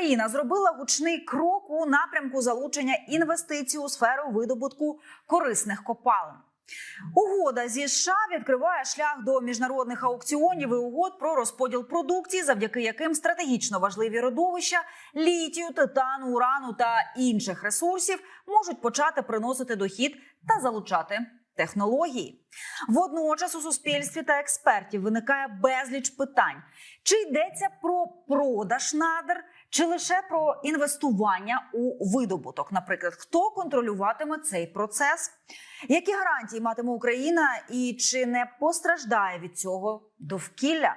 Україна зробила гучний крок у напрямку залучення інвестицій у сферу видобутку корисних копалин. Угода зі США відкриває шлях до міжнародних аукціонів і угод про розподіл продукції, завдяки яким стратегічно важливі родовища літію, титану, урану та інших ресурсів можуть почати приносити дохід та залучати технології. Водночас у суспільстві та експертів виникає безліч питань: чи йдеться про продаж надр, чи лише про інвестування у видобуток? Наприклад, хто контролюватиме цей процес? Які гарантії матиме Україна, і чи не постраждає від цього довкілля?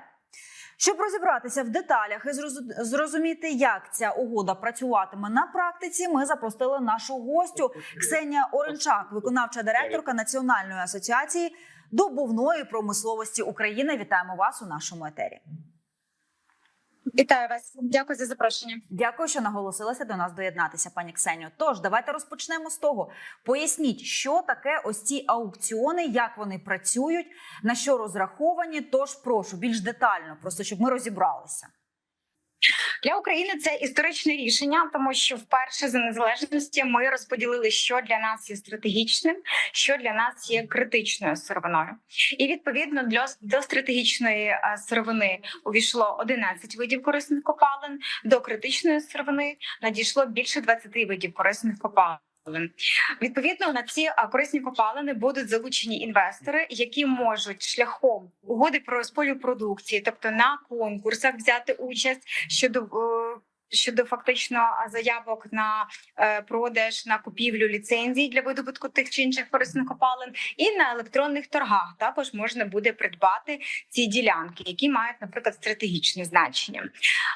Щоб розібратися в деталях і зрозуміти, як ця угода працюватиме на практиці, ми запросили нашу гостю Ксенія Оренчак, виконавча директорка Національної асоціації добувної промисловості України. Вітаємо вас у нашому етері. Вітаю вас, дякую за запрошення. Дякую, що наголосилася до нас доєднатися, пані Ксенію. Тож давайте розпочнемо з того. Поясніть, що таке ось ці аукціони, як вони працюють, на що розраховані. Тож прошу більш детально, просто щоб ми розібралися. Для України це історичне рішення, тому що вперше за незалежності ми розподілили, що для нас є стратегічним, що для нас є критичною сировиною. І відповідно для до стратегічної е, сировини увійшло 11 видів корисних копалин. До критичної сировини надійшло більше 20 видів корисних копалин. Відповідно на ці корисні копалини будуть залучені інвестори, які можуть шляхом угоди про розподіл продукції, тобто на конкурсах взяти участь щодо. е, Щодо фактично заявок на е, продаж на купівлю ліцензій для видобутку тих чи інших корисних копалин, і на електронних торгах також можна буде придбати ці ділянки, які мають, наприклад, стратегічне значення.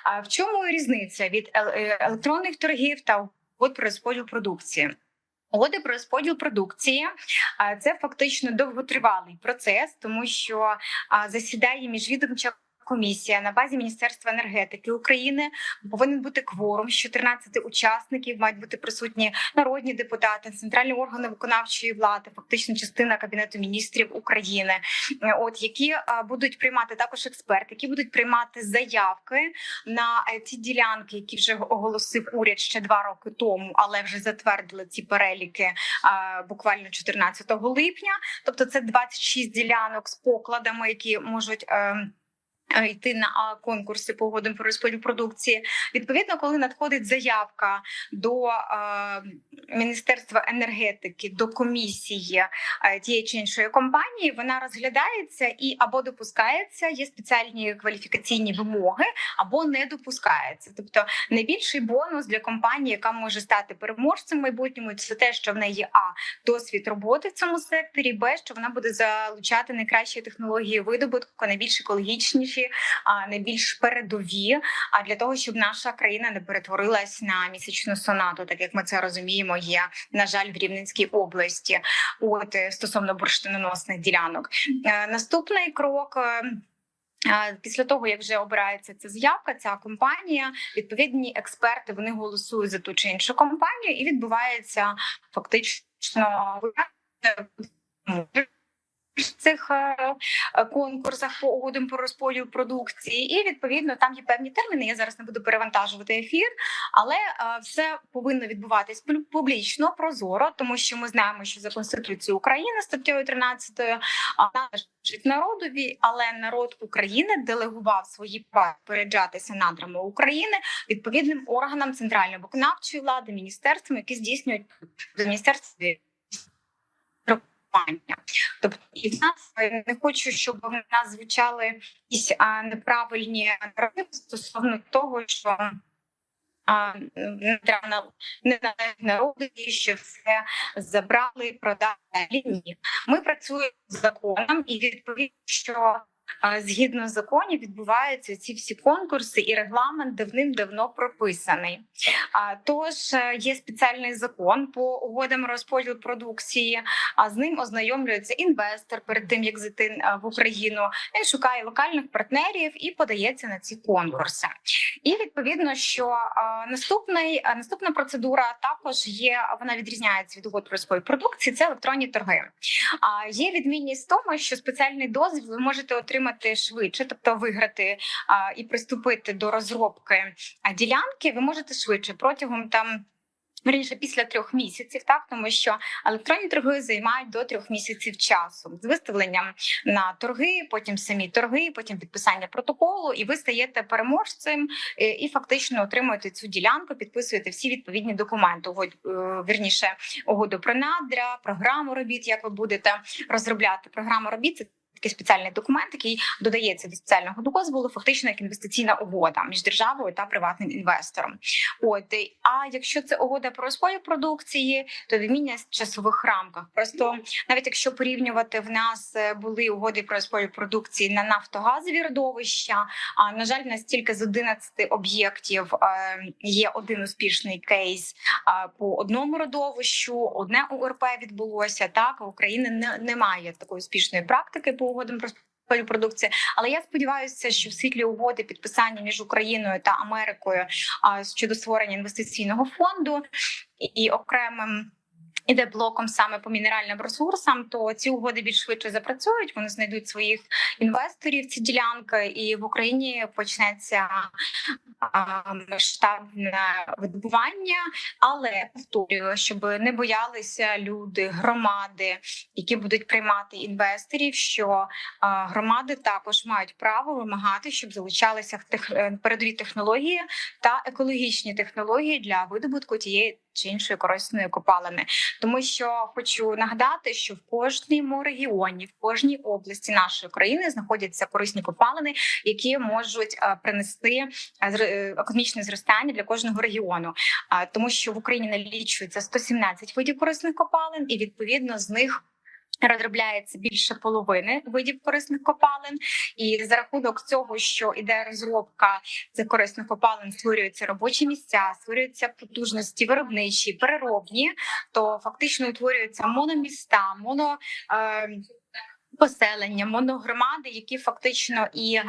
А в чому різниця від е, електронних торгів та угод про розподіл продукції? Угоди про розподіл продукції це фактично довготривалий процес, тому що засідає міжвідомча комісія на базі Міністерства енергетики України. Повинен бути кворум з 14 учасників, мають бути присутні народні депутати, центральні органи виконавчої влади, фактично частина кабінету міністрів України. Е, От які будуть приймати також експерти, які будуть приймати заявки на е, ті ділянки, які вже оголосив уряд ще два роки тому, але вже затвердили ці переліки буквально 14 липня. Тобто, це 26 ділянок з покладами, які можуть. Е, Йти на конкурси по угодам про розподіл продукції. Відповідно, коли надходить заявка до е, Міністерства енергетики, до комісії е, тієї чи іншої компанії, вона розглядається і або допускається, є спеціальні кваліфікаційні вимоги, або не допускається. Тобто найбільший бонус для компанії, яка може стати переможцем в майбутньому, це те, що в неї а досвід роботи в цьому секторі, б що вона буде залучати найкращі технології видобутку, найбільш екологічніші, а найбільш передові. А для того, щоб наша країна не перетворилась на місячну сонату, так як ми це розуміємо, є на жаль в Рівненській області. От е, стосовно бурштиноносних ділянок. Е, Наступний крок. е, Після того, як вже обирається ця заявка, ця компанія, відповідні експерти вони голосують за ту чи іншу компанію, і відбувається фактично цих е, конкурсах по угодам про розподіл продукції, і відповідно там є певні терміни. Я зараз не буду перевантажувати ефір, але е, все повинно відбуватись пу- публічно, прозоро, тому що ми знаємо, що за конституцією України статтею 13 а, належить народові, але народ України делегував свої права поряджатися надрами України відповідним органам центральної виконавчої влади, міністерствам, які здійснюють міністерстві регулювання. Тобто і в нас е, не хочу, щоб в нас звучали якісь а, неправильні наративи стосовно того, що а, не треба на- не належить що все забрали, продали. Ні. Ми працюємо з законом, і відповідно, що згідно законів відбуваються ці всі конкурси, і регламент давним-давно прописаний. А тож е, є спеціальний закон по угодам розподілу продукції. А з ним ознайомлюється інвестор перед тим, як зайти е, в Україну. Він шукає локальних партнерів і подається на ці конкурси. І відповідно, що е, наступний наступна процедура також є. Вона відрізняється від угод про розподіл продукції. Це електронні торги. А є відмінність в тому, що спеціальний дозвіл ви можете отримати отримати швидше, тобто виграти а, і приступити до розробки ділянки, ви можете швидше протягом там. Вірніше після трьох місяців, так тому що електронні торги займають до трьох місяців часу з виставленням на торги, потім самі торги, потім підписання протоколу, і ви стаєте переможцем е, і фактично отримуєте цю ділянку, підписуєте всі відповідні документи. Е, вірніше угоду про надра, програму робіт, як ви будете розробляти програму робіт. Це такий спеціальний документ, який додається до спеціального дозволу, фактично як інвестиційна угода між державою та приватним інвестором. От а якщо це угода про розподіл продукції, то відміння в часових рамках. Просто навіть якщо порівнювати в нас е, були угоди про розподіл продукції на нафтогазові родовища. А на жаль, в нас тільки з 11 об'єктів е, є один успішний кейс по одному родовищу. Одне УРП відбулося. Так а України немає такої успішної практики по угодам про спільну продукції. Але я сподіваюся, що в світлі угоди підписання між Україною та Америкою щодо створення інвестиційного фонду і окремим. Іде блоком саме по мінеральним ресурсам, то ці угоди більш швидше запрацюють. Вони знайдуть своїх інвесторів. Ці ділянки, і в Україні почнеться масштабне видобування. Але повторюю, щоб не боялися люди, громади, які будуть приймати інвесторів. Що громади також мають право вимагати, щоб залучалися в тех, передові технології та екологічні технології для видобутку тієї чи іншої корисної копалини. Тому що хочу нагадати, що в кожному регіоні, в кожній області нашої країни знаходяться корисні копалини, які можуть е, принести е, е, економічне зростання для кожного регіону. Тому що в Україні налічується 117 видів корисних копалин, і відповідно з них. Розробляється більше половини видів корисних копалин, і за рахунок цього, що іде розробка цих корисних копалин, створюються робочі місця, створюються потужності виробничі, переробні, то фактично утворюються мономіста, моно. Е, Поселення, моногромади, які фактично і е,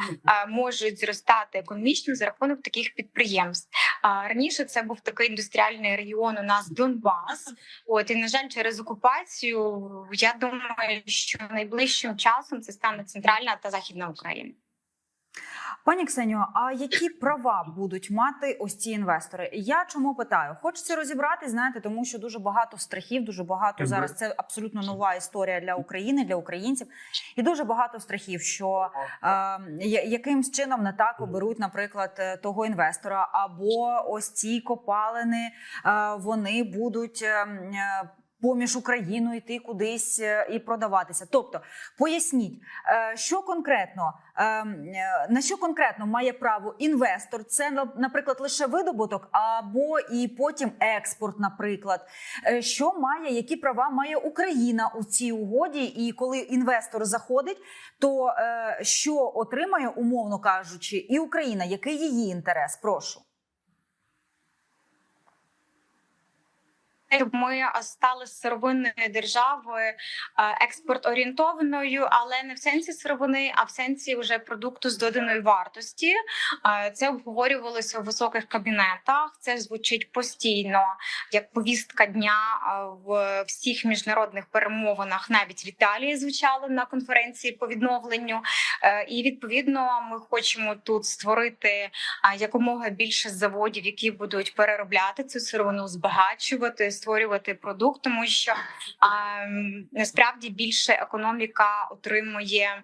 можуть зростати економічно за рахунок таких підприємств. А раніше це був такий індустріальний регіон. У нас Донбас. От і на жаль, через окупацію я думаю, що найближчим часом це стане центральна та західна Україна. Пані Ксеню, а які права будуть мати ось ці інвестори? Я чому питаю? Хочеться розібрати, знаєте, тому що дуже багато страхів, дуже багато зараз. Це абсолютно нова історія для України, для українців, і дуже багато страхів, що е, якимсь чином не так оберуть, наприклад, е, того інвестора, або ось ці копалини е, вони будуть. е, е, Поміж Україною йти кудись е, і продаватися. Тобто, поясніть, е, що конкретно е, на що конкретно має право інвестор? Це наприклад лише видобуток, або і потім експорт, наприклад. Що має, які права має Україна у цій угоді? І коли інвестор заходить, то що отримає, умовно кажучи, і Україна? Який її інтерес? Прошу. Щоб ми стали сировинною державою е, експорт орієнтованою, але не в сенсі сировини, а в сенсі вже продукту з доданої вартості. Е, Це обговорювалося у високих кабінетах. Це звучить постійно як повістка дня е, в всіх міжнародних перемовинах. Навіть в Італії звучало на конференції по відновленню. І відповідно ми хочемо тут створити якомога більше заводів, які будуть переробляти цю сировину, збагачувати, створювати продукт, тому що а, насправді більше економіка отримує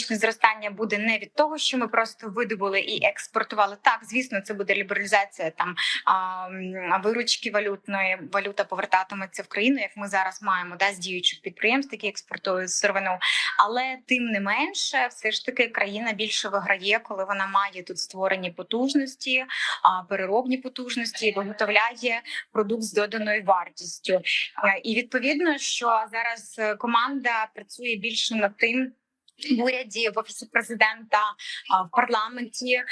економічне зростання буде не від того, що ми просто видобули і експортували. Так, звісно, це буде лібералізація там а, виручки валютної валюта повертатиметься в країну, як ми зараз маємо да, з діючих підприємств, які експортують сировину. Але тим не менше, все ж таки країна більше виграє, коли вона має тут створені потужності, переробні потужності виготовляє продукт з доданою вартістю. Е, І відповідно, що зараз е, команда працює більше над тим. В уряді в офісі президента в парламенті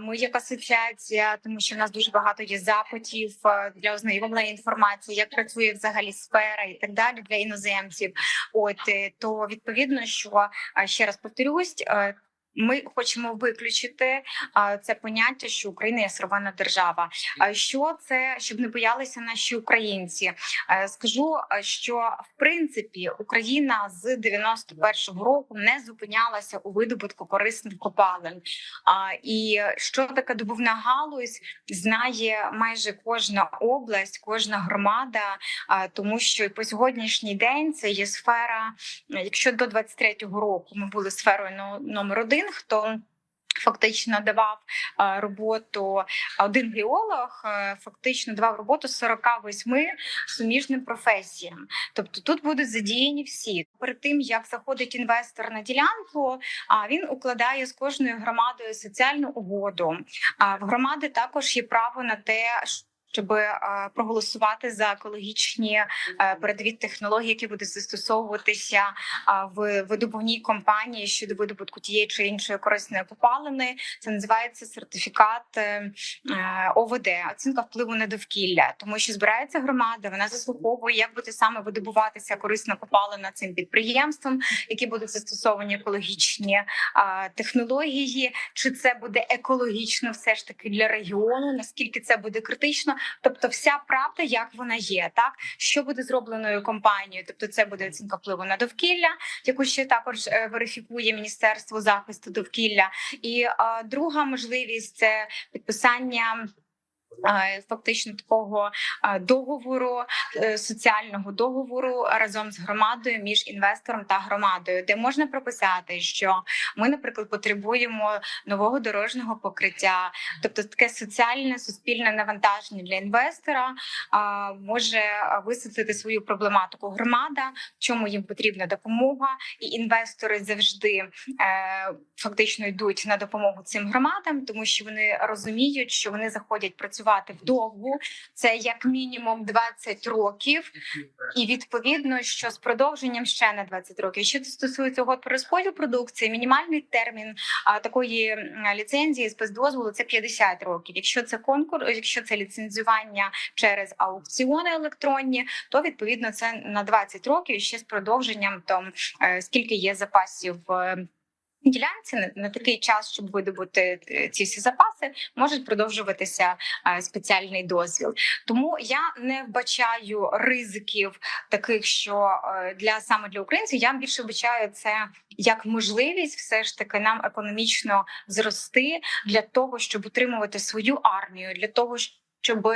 ми як асоціація, тому що в нас дуже багато є запитів е, для ознайомлення інформації, як працює взагалі сфера і так далі для іноземців. От то відповідно, що ще раз повторюсь, Ми хочемо виключити а, це поняття, що Україна є сировинна держава. А що це, щоб не боялися наші українці? Е, Скажу, е, що в принципі Україна з 91-го року не зупинялася у видобутку корисних копалин. А, І що таке добувна галузь, знає майже кожна область, кожна громада, а, тому що і по сьогоднішній день це є сфера. Якщо до 23-го року ми були сферою номер один, хто Фактично давав е, роботу один геолог, е, фактично давав роботу 48 суміжним професіям. Тобто тут будуть задіяні всі. Перед тим як заходить інвестор на ділянку, він укладає з кожною громадою соціальну угоду. А в громади також є право на те, щоб е, проголосувати за екологічні е, передові технології, які будуть застосовуватися в видобувній компанії щодо видобутку тієї чи іншої корисної копалини. Це називається сертифікат е, ОВД, оцінка впливу на довкілля, тому що збирається громада, вона заслуховує, як буде саме видобуватися корисна копалина цим підприємством, які будуть застосовані екологічні технології, чи це буде екологічно все ж таки для регіону, наскільки це буде критично. Тобто, вся правда, як вона є, так що буде зробленою компанією, тобто це буде оцінка впливу на довкілля, яку ще також е, верифікує Міністерство захисту довкілля. І е, друга можливість це підписання. Фактично такого договору е, соціального договору разом з громадою між інвестором та громадою, де можна прописати, що ми, наприклад, потребуємо нового дорожнього покриття, тобто таке соціальне суспільне навантаження для інвестора може висвітлити свою проблематику громада, в чому їм потрібна допомога, і інвестори завжди е, фактично йдуть на допомогу цим громадам, тому що вони розуміють, що вони заходять працювати вдовгу. Це як мінімум 20 років, і відповідно, що з продовженням ще на 20 років. Що стосується угод про розподіл продукції, мінімальний термін а, такої ліцензії з бездозволу це 50 років. Якщо це конкурс, якщо це ліцензування через аукціони електронні, то відповідно це на 20 років і ще з продовженням там е, скільки є запасів. Ділянці на, такий час, щоб видобути е, ці всі запаси, може продовжуватися спеціальний дозвіл. Тому я не вбачаю ризиків таких, що е, для саме для українців я більше вбачаю це як можливість, все ж таки нам економічно зрости для того, щоб утримувати свою армію, для того, щоб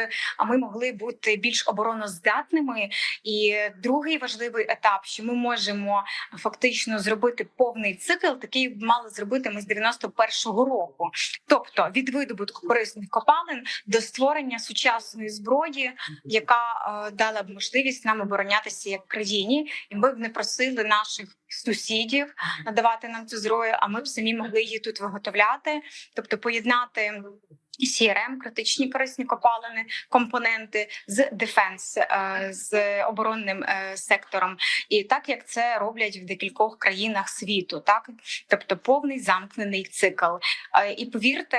ми могли бути більш обороноздатними. І другий важливий етап, що ми можемо фактично зробити повний цикл, такий мали зробити ми з 91-го року, тобто від видобутку корисних копалин до створення сучасної зброї, яка е, дала б можливість нам оборонятися як країні, і ми б не просили наших сусідів надавати нам цю зброю, а ми б самі могли її тут виготовляти, тобто поєднати. CRM, критичні корисні копалини, компоненти з дефенс, е, з оборонним е, сектором, і так як це роблять в декількох країнах світу, так тобто повний замкнений цикл. Е, І повірте,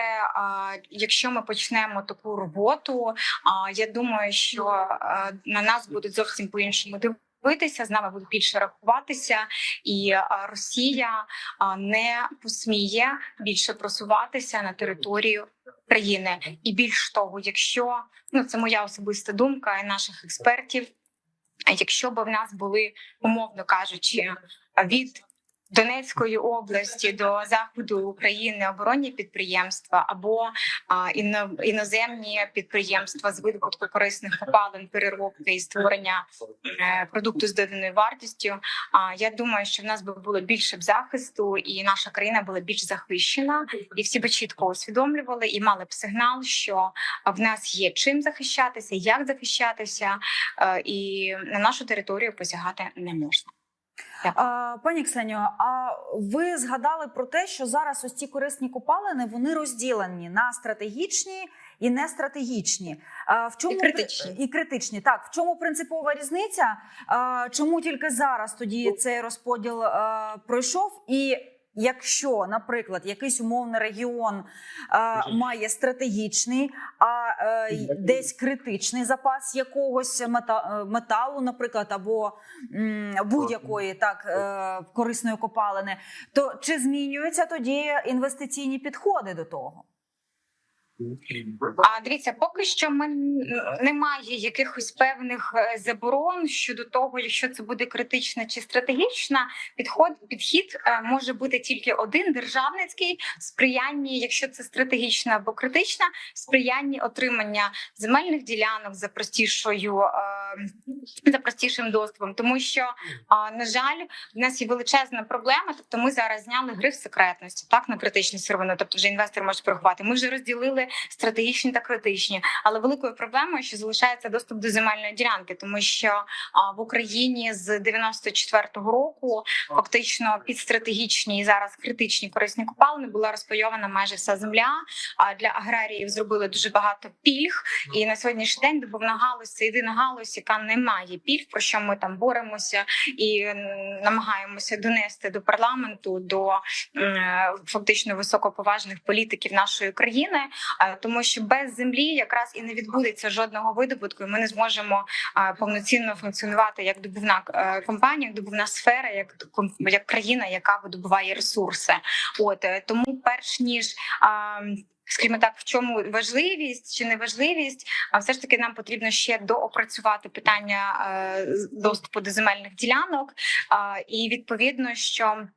якщо ми почнемо таку роботу, я думаю, що на нас будуть зовсім по іншому дивитися, з нами будуть більше рахуватися, і е, Росія е, не посміє більше просуватися на територію країни. І більш того, якщо ну це моя особиста думка і наших експертів. Якщо б в нас були, умовно кажучи, від Донецької області до заходу України оборонні підприємства або іноземні підприємства з видобутку корисних копалин, переробки і створення е, продукту з доданою вартістю. А я думаю, що в нас би було більше б захисту, і наша країна була більш захищена, і всі би чітко усвідомлювали і мали б сигнал, що в нас є чим захищатися, як захищатися, е, і на нашу територію посягати не можна. А, пані Ксенію, а ви згадали про те, що зараз ось ці корисні копалини вони розділені на стратегічні і нестратегічні. А, в чому І критичні. і критичні? Так, в чому принципова різниця? А, чому тільки зараз тоді цей розподіл а, пройшов і. Якщо, наприклад, якийсь умовний регіон а, має стратегічний, а е, десь критичний запас якогось мета, е, металу, наприклад, або будь-якої так е, корисної копалини, то чи змінюються тоді інвестиційні підходи до того? А дивіться, поки що ми немає якихось певних е, заборон щодо того, якщо це буде критична чи стратегічна, підход підхід е, може бути тільки один державницький в сприянні, якщо це стратегічна або критична, в сприянні отримання земельних ділянок за простішою е, за простішим доступом, тому що на жаль, в нас є величезна проблема. Тобто, ми зараз зняли гриф секретності, так на критичні сировини. Тобто, вже інвестор може порахувати. Ми вже розділили стратегічні та критичні, але великою проблемою, що залишається доступ до земельної ділянки, тому що в Україні з 94-го року фактично під стратегічні і зараз критичні корисні копалини була розпайована майже вся земля. А для аграріїв зробили дуже багато пільг. І на сьогоднішній день добувна галузь це єдина галузь, яка не має пільг, про що ми там боремося і намагаємося донести до парламенту, до фактично високоповажних політиків нашої країни, Е, тому що без землі якраз і не відбудеться жодного видобутку, і ми не зможемо е, повноцінно функціонувати як добувна е, компанія, як добувна сфера, як як країна, яка видобуває ресурси. От е, тому, перш ніж Скажімо так, в чому важливість чи неважливість, а все ж таки нам потрібно ще доопрацювати питання е, доступу до земельних ділянок, і відповідно, що.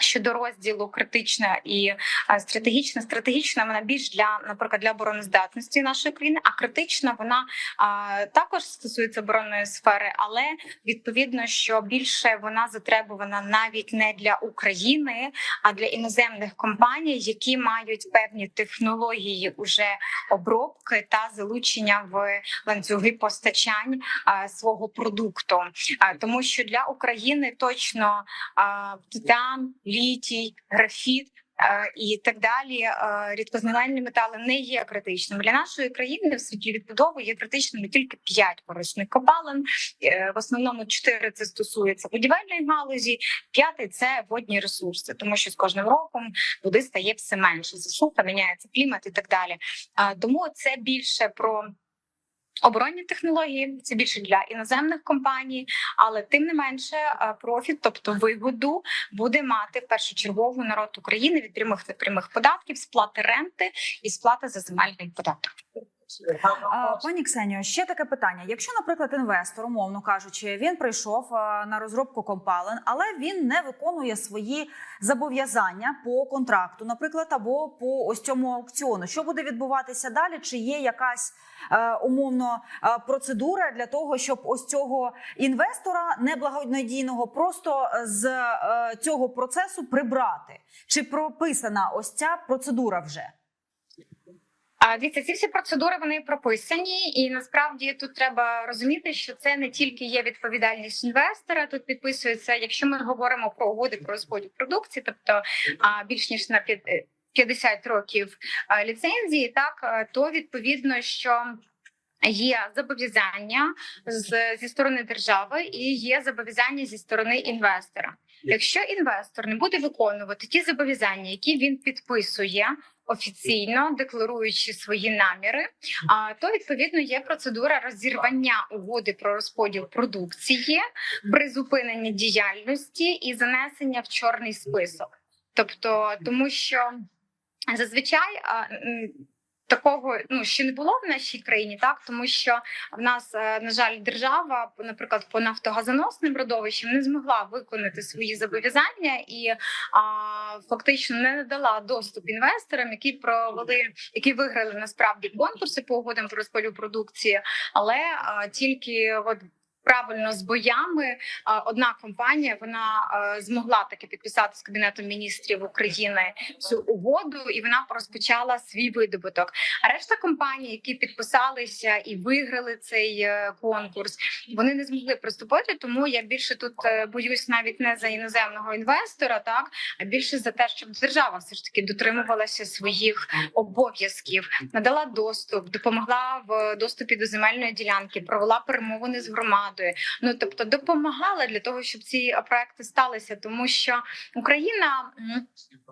Щодо розділу критична і е, стратегічна, стратегічна вона більш для, наприклад, для обороноздатності нашої країни, а критична вона а, також стосується оборонної сфери, але відповідно, що більше вона затребувана навіть не для України, а для іноземних компаній, які мають певні технології уже обробки та залучення в ланцюги постачань а, свого продукту. А, тому що для України точно а, титан, літій, графіт. е, І так далі, е, метали не є критичними для нашої країни. В світлі відбудови є критичними тільки 5 корисних копалин. Е, В основному 4 це стосується будівельної галузі, п'ятий це водні ресурси, тому що з кожним роком води стає все менше. Засуха міняється клімат і так далі. Тому це більше про. Оборонні технології це більше для іноземних компаній, але тим не менше е, профіт, тобто вигоду, буде мати першочергово народ України від прямих непрямих прямих податків, сплати ренти і сплати за земельний податок. А, Пані Ксенію, ще таке питання. Якщо, наприклад, інвестор, умовно кажучи, він прийшов на розробку компалин, але він не виконує свої зобов'язання по контракту, наприклад, або по ось цьому аукціону, що буде відбуватися далі? Чи є якась е, умовно е, процедура для того, щоб ось цього інвестора неблагонадійного просто з е, цього процесу прибрати? Чи прописана ось ця процедура вже? Дивіться, ці всі процедури вони прописані, і насправді тут треба розуміти, що це не тільки є відповідальність інвестора. Тут підписується, якщо ми говоримо про угоди про розподіл продукції, тобто більш ніж на п'ят- е, 50 років ліцензії, так е, то відповідно, що Є зобов'язання з зі сторони держави і є зобов'язання зі сторони інвестора. Якщо інвестор не буде виконувати ті зобов'язання, які він підписує офіційно, декларуючи свої наміри, то відповідно є процедура розірвання угоди про розподіл продукції, призупинення діяльності і занесення в чорний список. Тобто, тому що зазвичай такого ну ще не було в нашій країні, так тому що в нас е, на жаль держава, наприклад, по нафтогазоносним родовищам не змогла виконати свої зобов'язання і а, фактично не надала доступ інвесторам, які провели, які виграли насправді конкурси по угодам про розподіл продукції, але а, тільки от. Правильно з боями одна компанія вона змогла таки підписати з кабінетом міністрів України цю угоду, і вона розпочала свій видобуток. А решта компаній, які підписалися і виграли цей е, конкурс, вони не змогли приступити. Тому я більше тут е, боюсь навіть не за іноземного інвестора, так а більше за те, щоб держава все ж таки дотримувалася своїх обов'язків, надала доступ, допомогла в доступі до земельної ділянки, провела перемовини з громадою. Владою. Ну тобто допомагала для того, щоб ці проекти сталися, тому що Україна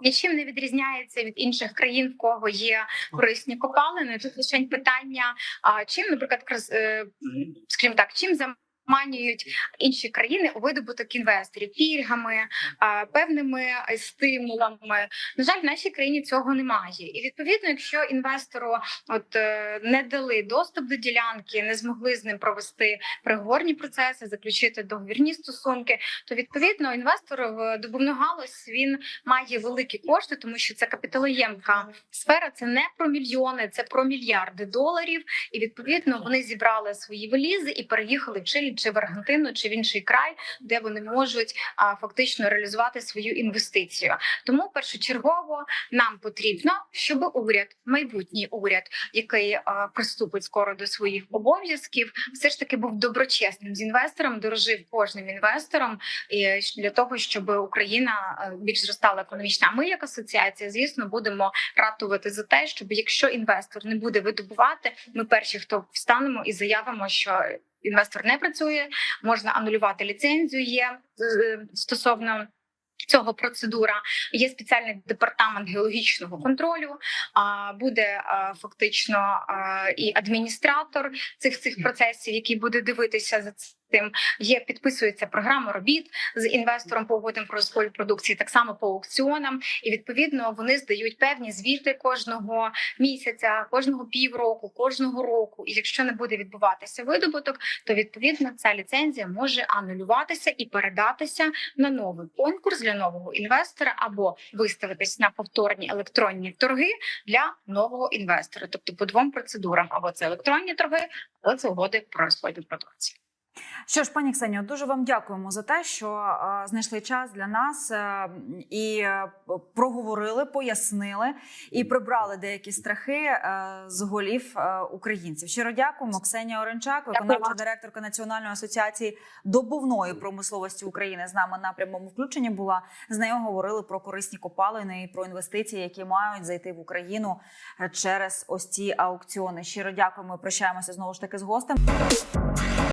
нічим не відрізняється від інших країн, в кого є корисні копалини. Тут лише питання, а чим, наприклад, е, скажімо так, чим заманюють інші країни у видобуток інвесторів пільгами, певними е, стимулами. На жаль, в нашій країні цього немає. І відповідно, якщо інвестору от е, не дали доступ до ділянки, не змогли з ним провести переговорні процеси, заключити договірні стосунки, то відповідно інвестор в добувну галузь він має великі кошти, тому що це капіталоємка сфера. Це не про мільйони, це про мільярди доларів. І відповідно вони зібрали свої валізи і переїхали в Чилі чи в Аргентину, чи в інший край, де вони можуть а, фактично реалізувати свою інвестицію. Тому першочергово нам потрібно, щоб уряд, майбутній уряд, який а, приступить скоро до своїх обов'язків, все ж таки був доброчесним з інвестором, дорожив кожним інвестором і для того, щоб Україна е, більш зростала економічно. А ми, як асоціація, звісно, будемо ратувати за те, щоб якщо інвестор не буде видобувати, ми перші, хто встанемо і заявимо, що інвестор не працює, можна анулювати ліцензію. Є стосовно. Цього процедура є спеціальний департамент геологічного контролю. А буде фактично і адміністратор цих цих процесів, який буде дивитися за цим. Є підписується програма робіт з інвестором по угодам про розподіл продукції, так само по аукціонам, і відповідно вони здають певні звіти кожного місяця, кожного півроку, кожного року. І якщо не буде відбуватися видобуток, то відповідно ця ліцензія може анулюватися і передатися на новий конкурс для нового інвестора або виставитись на повторні електронні торги для нового інвестора, тобто по двом процедурам: або це електронні торги, або це угоди про розподіл продукції. Що ж, пані Ксенію, дуже вам дякуємо за те, що е, знайшли час для нас е, і е, проговорили, пояснили і прибрали деякі страхи з голів українців. Щиро дякуємо. Ксенія Оренчак, виконавча директорка Національної асоціації добувної промисловості України, з нами на прямому включенні була. З нею говорили про корисні копалини і про інвестиції, які мають зайти в Україну через ось ці аукціони. Щиро дякуємо. Прощаємося знову ж таки з гостем.